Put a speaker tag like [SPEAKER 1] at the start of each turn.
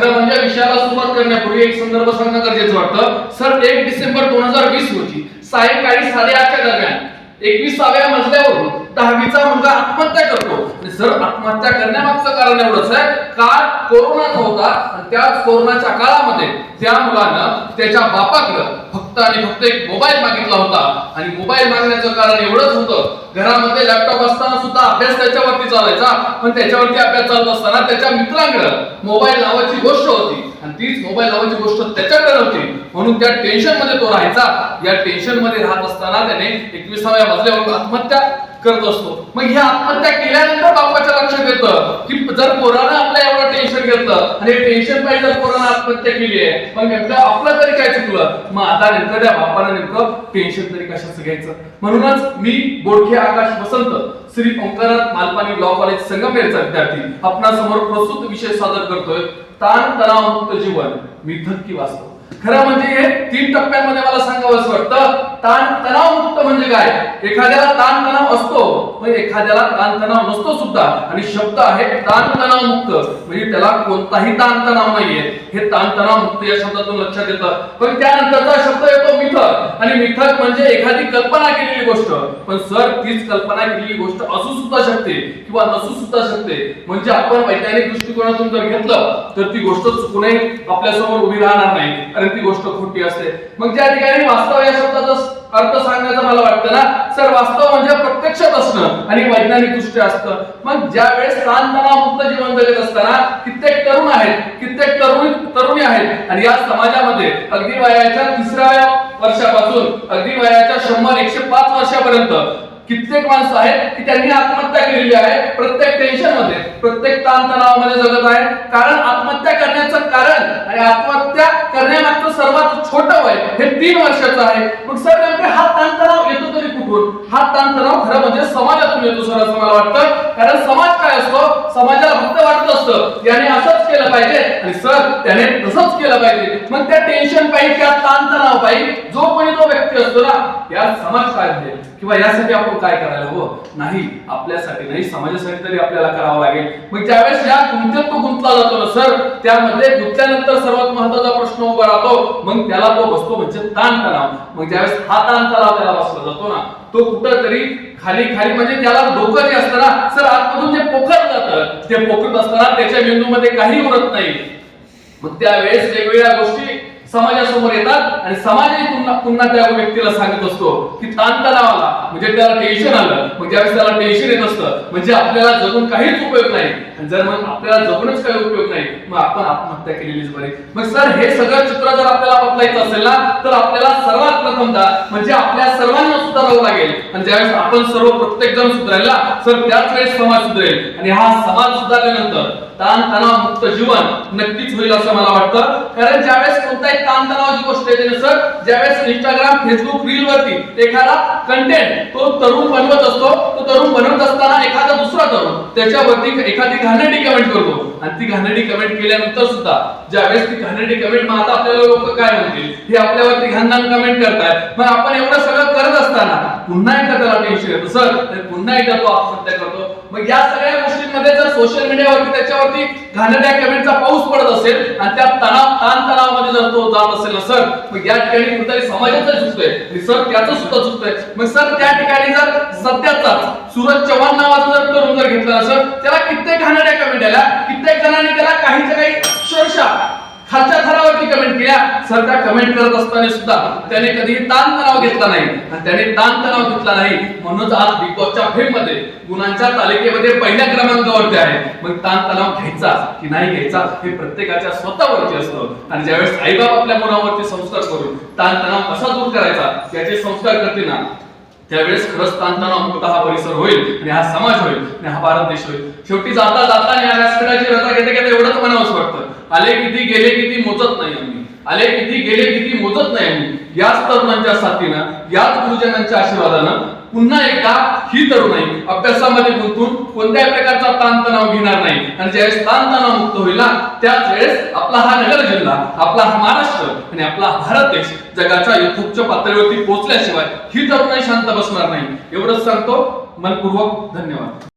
[SPEAKER 1] खरं म्हणजे विषयाला सुरुवात करण्यापूर्वी एक संदर्भ सांगणं गरजेचं वाटतं. सर एक डिसेंबर दोन हजार वीस रोजी सायंकाळी साडेआठच्या दरम्यान एकविसाव्या मजल्यावरून दहावीचा मुलगा आत्महत्या करतो. सर आत्महत्या करण्यामागचं कारण एवढंच आहे काळ कोरोनाचा होता आणि त्या कोरोनाच्या काळामध्ये त्या मुलानं त्याच्या बापाकडं फक्त आणि फक्त एक मोबाईल मागितला होता. आणि मोबाईल मागण्याचं कारण एवढंच होतं घरामध्ये लॅपटॉप असताना सुद्धा अभ्यास त्याच्यावरती चालायचा. पण त्याच्यावरती अभ्यास चालत असताना त्याच्या मित्रांकडे मोबाईल नावाची गोष्ट होती. आणि तीच मोबाईल नावाची गोष्ट त्याच्याकडे होती म्हणून त्या टेन्शनमध्ये तो राहायचा. या टेन्शनमध्ये राहत असताना त्याने एकविसाव्या मजल्यावर आत्महत्या करत असतो. मग ही आत्महत्या केल्यानंतर बापाच्या लक्षात येतं की जर पोरानं आपल्या एवढं टेन्शन घेतलं. आणि टेन्शन पाहिजे जर आत्महत्या केली आहे. मग नेमकं आपलं तरी काय चुकलं? मग आता नेमकं त्या बापानं नेमकं टेन्शन तरी कशाचं घ्यायचं? म्हणूनच मी बोडखे आकाश वसंत श्री ओंकारनाथ मालपाणी लॉ कॉलेज संगमेरचा विद्यार्थी आपणासमोर प्रस्तुत विषय सादर करतोय. ताण तणावमुक्त जीवन. मी धक्की वाचतो खरं म्हणजे हे तीन टप्प्यांमध्ये मला सांगावं असं वाटतं. ताण तणावमुक्त म्हणजे काय? एखाद्याला ताण तणाव असतो पण एखाद्याला ताण तणाव नसतो सुद्धा. आणि शब्द आहे ताण तणाव मुक्त. म्हणजे त्याला कोणताही ताण तणाव नाहीये. हे ताण तणाव मुक्त या शब्दातून लक्षात येतं. पण त्यानंतरचा शब्द येतो मिथक. आणि मिथक म्हणजे एखादी कल्पना केलेली गोष्ट. पण सर तीच कल्पना केलेली गोष्ट असू सुद्धा शकते किंवा नसू सुद्धा शकते. म्हणजे आपण वैज्ञानिक दृष्टिकोनातून जर घेतलं तर ती गोष्ट चुकूनही आपल्यासमोर उभी राहणार नाही. कारण ती गोष्ट खोटी असते. मग ज्या ठिकाणी वास्तव या शब्दाचा अर्थ सांगायचं मला वाटतं ना? सर वास्तव म्हणजे प्रत्यक्षात असणं आणि वैज्ञानिक दृष्ट्या असतं मग ज्या वेळेस ताणतणावमुक्त जीवन जगत असताना कित्येक तरुण आहेत कित्येक तरुण तरुणी आहेत आणि या समाजामध्ये अगदी वयाच्या तिसऱ्या वर्षापासून अगदी वयाच्या शंभर एकशे पाच वर्षापर्यंत कित्येक माणसं आहेत की त्यांनी आत्महत्या केलेली आहे. प्रत्येक टेन्शनमध्ये प्रत्येक ताणतणावामध्ये जगत आहे कारण आत्महत्या करण्याचं कारण आणि आत्महत्या करण्यामागचं सर्वात छोटं वय हे तीन वर्षाचं आहे. मग सर नेमके हा ताणतणाव येतो तरी कुठून? हा ताणतणाव खरं म्हणजे समाजातून येतो सर असं मला वाटतं. कारण समाज काय असतो? समाजाला फक्त वाटत असतं. याने असंच केलं पाहिजे. आणि सर त्याने तसंच केलं पाहिजे. मग त्या टेन्शन पाहिजे त्या ताणतणाव पाहिजे. जो कोणी तो व्यक्ती असतो ना या समाज काय किंवा यासाठी आपण काय करायला हवं? नाही आपल्यासाठी नाही समाजासाठी तरी आपल्याला करावं लागेल. मग ज्यावेळेस या गुंतेत तो गुंतला जातो ना सर त्यामध्ये गुंतल्यानंतर सर्वात महत्त्वाचा प्रश्न उभा राहतो. मग त्याला तो बसतो म्हणजे ताणतणाव. मग ज्यावेळेस हा ताणतणाव त्याला बसला जातो ना तो कुठंतरी खाली खाली म्हणजे त्याला डोकं जे असतं ना सर आतमधून जे पोखरलं जातं ते पोखरत असताना त्याच्या मेंदूमध्ये काही उरत नाही. मग त्यावेळेस वेगवेगळ्या गोष्टी समाजासमोर येतात आणि समाजही पुन्हा पुन्हा त्या व्यक्तीला सांगत असतो की ताणतणाव आला म्हणजे त्याला टेन्शन आलं. मग ज्यावेळेस त्याला टेन्शन येत असतं म्हणजे आपल्याला जगून काहीच उपयोग नाही. आणि जर मग आपल्याला जगूनच काही उपयोग नाही मग आपण आत्महत्या केलेलीच बरी. मग सर हे सगळं चित्र जर आपल्याला बदलायचं असेल ना तर आपल्याला सर्वात प्रथमता म्हणजे आपल्या सर्वांना सुधारावं लागेल. आणि ज्यावेळेस आपण सर्व प्रत्येक जण सुधारेल सर त्याच वेळेस समाज सुधारेल. आणि हा समाज सुधारल्यानंतर ताण तणाव मुक्त जीवन नक्कीच होईल असं मला वाटतं. कारण ज्यावेळेस कोणताही ताणतणावाची गोष्ट येते ना सर? ज्यावेळेस इंस्टाग्राम फेसबुक रील वरती एखादा कंटेंट तो तरुण बनवत असतो तो तरुण बनवत असताना एखादा दुसरा तरुण त्याच्यावरती एखादी घाणेरडी कमेंट करतो. आणि ती घाणेरडी कमेंट केल्यानंतर सुद्धा ज्यावेळेस ती घाणेरडी कमेंट मग आता आपल्याला लोक काय म्हणतील? हे आपल्यावरती घाणघाण कमेंट करतायत. मग आपण एवढं सगळं करत असताना पुन्हा एकदा त्याला टेन्शन येतो. सर पुन्हा एकदा तो आत्महत्या करतो. मग या सगळ्या गोष्टींमध्ये जर सोशल मीडियावरती त्याच्यावरती घाणेरड्या कमेंटचा पाऊस पडत असेल आणि त्या तणाव ताण तणावामध्ये जर तो जात असेल ना सर मग या ठिकाणी कुठेतरी समाजाचं चुकतोय. सर त्याचं सुद्धा चुकतोय. मग सर त्या ठिकाणी जर सध्याचाच सूरज चव्हाण नावाचा जर तरुण जर घेतला सर त्याला कित्येक घाणेरड्या कमेंट आल्या. कित्येक जणांनी त्याला काहीच्या काही शर्षा खालच्या थरावरती कमेंट केल्या. सर त्या कमेंट करत असताना सुद्धा त्याने कधी ताण तणाव घेतला नाही. आणि त्याने ताण तणाव घेतला नाही म्हणूनच आज बिग बॉसच्या फेममध्ये गुणांच्या तालिकेमध्ये पहिल्या क्रमांकावरती आहे. मग ताण तणाव घ्यायचा की नाही घ्यायचा हे प्रत्येकाच्या स्वतःवरती असतं. आणि ज्यावेळेस आईबाप आपल्या मुलावरती संस्कार करून ताण तणाव कसा दूर करायचा याचे संस्कार करते ना त्यावेळेस खरंच ताणतणाव मुक्त हा परिसर होईल आणि हा समाज होईल आणि हा भारत देश होईल. शेवटी जाता जाता आणि या व्यासपीठाची रजा घेता घेता एवढंच म्हणावंच वाटतं. आले किती गेले किती मोजत नाही आम्ही. आले किती गेले किती मोजत नाही आम्ही. याच तरुणांच्या साथीनं याच गुरुजनांच्या आशीर्वादानं पुन्हा एकदा ही तरुणाई अभ्यासामध्ये गुंतून कोणत्याही प्रकारचा ताणतणाव घेणार नाही. आणि ज्यावेळेस ताणतणाव मुक्त होईल ना त्याच वेळेस आपला हा नगर जिल्हा आपला हा महाराष्ट्र आणि आपला भारत देश जगाच्या उच्च पातळीवरती पोहोचल्याशिवाय ही तरुणाई शांत बसणार नाही. एवढंच सांगतो. मनपूर्वक धन्यवाद.